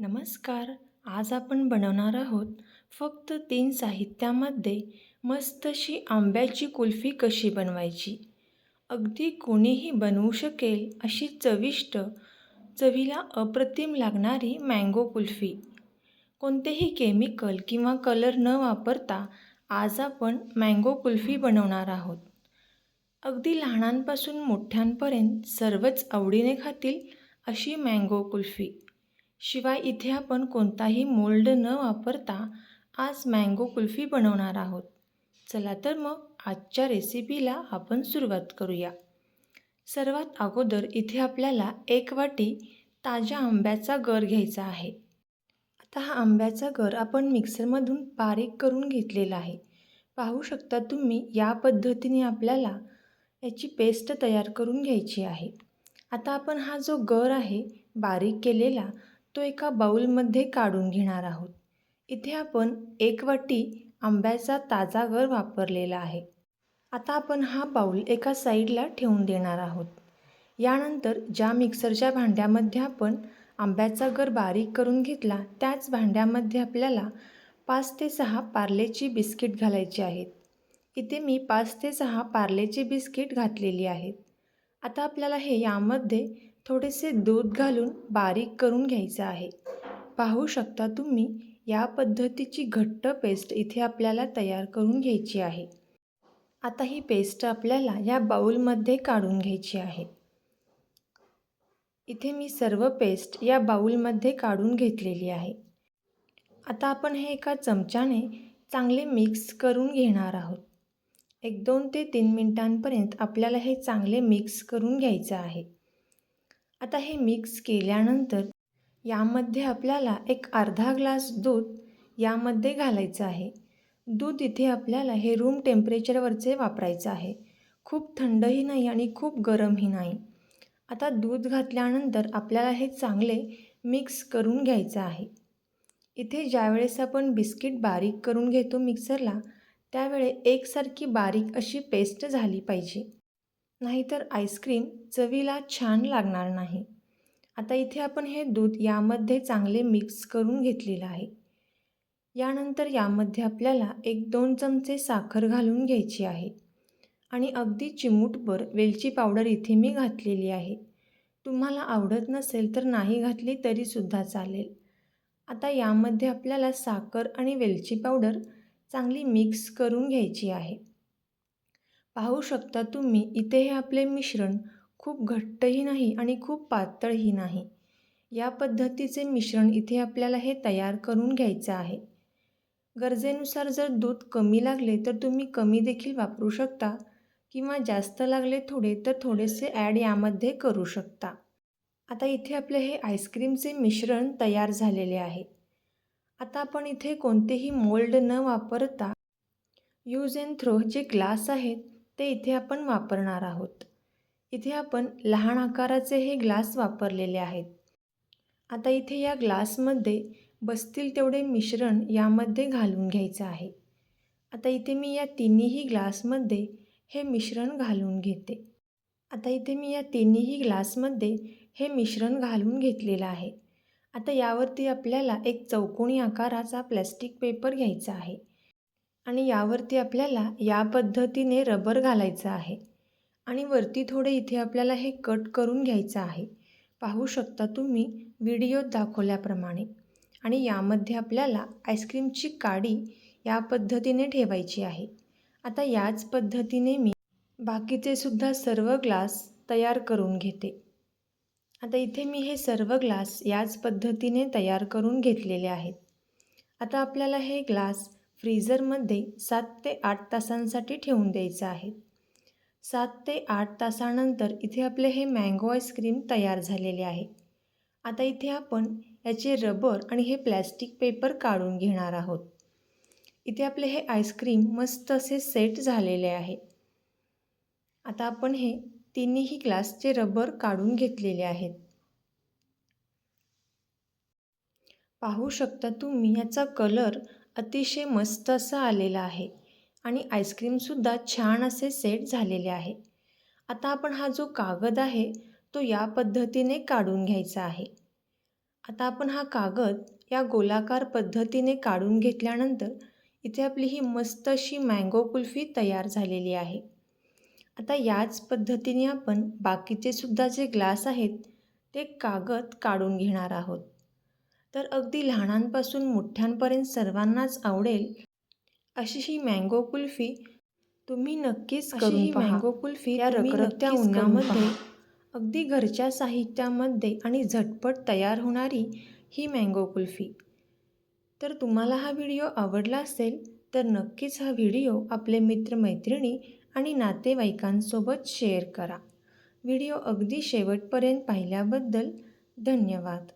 नमस्कार. आज आपण बनवणार आहोत फक्त तीन साहित्यामध्ये मस्त अशी आंब्याची कुल्फी कशी बनवायची? अगदी कोणीही बनवू शकेल अशी चविष्ट चवीला अप्रतिम लागणारी मँगो कुल्फी. कोणतेही केमिकल किंवा कलर न वापरता आज आपण मँगो कुल्फी बनवणार आहोत. अगदी लहानांपासून मोठ्यांपर्यंत सर्वच आवडीने खातील अशी मँगो कुल्फी. शिवाय इथे आपण कोणताही मोल्ड न वापरता आज मँगो कुल्फी बनवणार आहोत. चला तर मग आजच्या रेसिपीला आपण सुरुवात करूया. सर्वात अगोदर इथे आपल्याला एक वाटी ताज्या आंब्याचा गर घ्यायचा आहे. आता हा आंब्याचा गर आपण मिक्सरमधून बारीक करून घेतलेला आहे. पाहू शकता तुम्ही या पद्धतीने आपल्याला याची पेस्ट तयार करून घ्यायची आहे. आता आपण हा जो गर आहे बारीक केलेला तो एका बाऊलमध्ये काढून घेणार आहोत. इथे आपण एक वाटी आंब्याचा ताजा गर वापरलेला आहे. आता आपण हा बाऊल एका साईडला ठेवून देणार आहोत. यानंतर ज्या मिक्सरच्या भांड्यामध्ये आपण आंब्याचा गर बारीक करून घेतला त्याच भांड्यामध्ये आपल्याला पाच ते सहा पार्लेची बिस्किट घालायची आहेत. इथे मी पाच ते सहा पार्लेची बिस्किट घातलेली आहेत. आता आपल्याला हे यामध्ये थोडेसे दूध घालून बारीक करून घ्यायचं आहे. पाहू शकता तुम्ही या पद्धतीची घट्ट पेस्ट इथे आपल्याला तयार करून घ्यायची आहे. आता ही पेस्ट आपल्याला या बाऊलमध्ये काढून घ्यायची आहे. इथे मी सर्व पेस्ट या बाऊलमध्ये काढून घेतलेली आहे. आता आपण हे एका चमच्याने चांगले मिक्स करून घेणार आहोत. एक दोन ते तीन मिनटांपर्यंत आपल्याला हे चांगले मिक्स करून घ्यायचं आहे. आता हे मिक्स केल्यानंतर यामध्ये आपल्याला एक अर्धा ग्लास दूध यामध्ये घालायचं आहे. दूध इथे आपल्याला हे रूम टेम्परेचरवरचे वापरायचं आहे. खूप थंडही नाही आणि खूप गरमही नाही. आता दूध घातल्यानंतर आपल्याला हे चांगले मिक्स करून घ्यायचं आहे. इथे ज्यावेळेस आपण बिस्किट बारीक करून घेतो मिक्सरला त्यावेळे एकसारखी बारीक अशी पेस्ट झाली पाहिजे. नाहीतर आईस्क्रीम चवीला छान लागणार नाही. आता इथे आपण हे दूध यामध्ये चांगले मिक्स करून घेतलेलं आहे. यानंतर यामध्ये आपल्याला एक दोन चमचे साखर घालून घ्यायची आहे. आणि अगदी चिमूटभर वेलची पावडर इथे मी घातलेली आहे. तुम्हाला आवडत नसेल तर नाही घातली तरीसुद्धा चालेल. आता यामध्ये आपल्याला साखर आणि वेलची पावडर चांगली मिक्स करून घ्यायची आहे. पाहू शकता तुम्ही इथे हे आपले मिश्रण खूप घट्टही नाही आणि खूप पातळही नाही. या पद्धतीचे मिश्रण इथे आपल्याला हे तयार करून घ्यायचं आहे. गरजेनुसार जर दूध कमी लागले तर तुम्ही कमी देखील वापरू शकता किंवा जास्त लागले थोडे तर थोडेसे ॲड यामध्ये करू शकता. आता इथे आपले हे आईस्क्रीमचे मिश्रण तयार झालेले आहे. आता आपण इथे कोणतेही मोल्ड न वापरता यूज अँड थ्रो जे ग्लास आहेत. ते इथे आपण वापरणार आहोत. इथे आपण लहान आकाराचे हे ग्लास वापरलेले आहेत. आता इथे या ग्लासमध्ये बसतील तेवढे मिश्रण यामध्ये घालून घ्यायचं आहे. आता इथे मी या तिन्हीही ग्लासमध्ये हे मिश्रण घालून घेते. आता इथे मी या तिन्हीही ग्लासमध्ये हे मिश्रण घालून घेतलेलं आहे. आता यावरती आपल्याला एक चौकोनी आकाराचा प्लॅस्टिक पेपर घ्यायचा आहे. आणि यावरती आपल्याला या पद्धतीने रबर घालायचं आहे. आणि वरती थोडे इथे आपल्याला हे कट करून घ्यायचं आहे. पाहू शकता तुम्ही व्हिडिओत दाखवल्याप्रमाणे. आणि यामध्ये आपल्याला आईस्क्रीमची काडी या पद्धतीने ठेवायची आहे. आता याच पद्धतीने मी बाकीचे सुद्धा सर्व ग्लास तयार करून घेते. आता इथे मी हे सर्व ग्लास याच पद्धतीने तयार करून घेतलेले आहेत. आता आपल्याला हे ग्लास फ्रीझरमध्ये सात ते आठ तासांसाठी ठेवून द्यायचं आहे. सात ते आठ तासानंतर इथे आपले हे मँगो आईस्क्रीम तयार झालेले आहे. आता इथे आपण याचे रबर आणि हे प्लॅस्टिक पेपर काढून घेणार आहोत. इथे आपले हे आईस्क्रीम मस्त असे सेट झालेले आहे. आता आपण हे तिन्ही ग्लासचे रबर काढून घेतलेले आहेत. पाहू शकता तुम्ही याचा कलर अतिशय मस्त असं आलेलं आहे आणि आईस्क्रीमसुद्धा छान असे सेट झालेले आहे. आता आपण हा जो कागद आहे तो या पद्धतीने काढून घ्यायचा आहे. आता आपण हा कागद या गोलाकार पद्धतीने काढून घेतल्यानंतर इथे आपली ही मस्त अशी मँगो कुल्फी तयार झालेली आहे. आता याच पद्धतीने आपण बाकीचे सुद्धा जे ग्लास आहेत ते कागद काढून घेणार आहोत. तर अगदी लहानांपासून मोठ्यांपर्यंत सर्वांनाच आवडेल अशी ही मँगो कुल्फी तुम्ही नक्कीच करून मँगो कुल्फी या रखरखत्या उन्हामध्ये अगदी घरच्या साहित्यामध्ये आणि झटपट तयार होणारी ही मँगो कुल्फी. तर तुम्हाला हा व्हिडिओ आवडला असेल तर नक्कीच हा व्हिडिओ आपले मित्रमैत्रिणी आणि नातेवाईकांसोबत शेअर करा. व्हिडिओ अगदी शेवटपर्यंत पाहिल्याबद्दल धन्यवाद.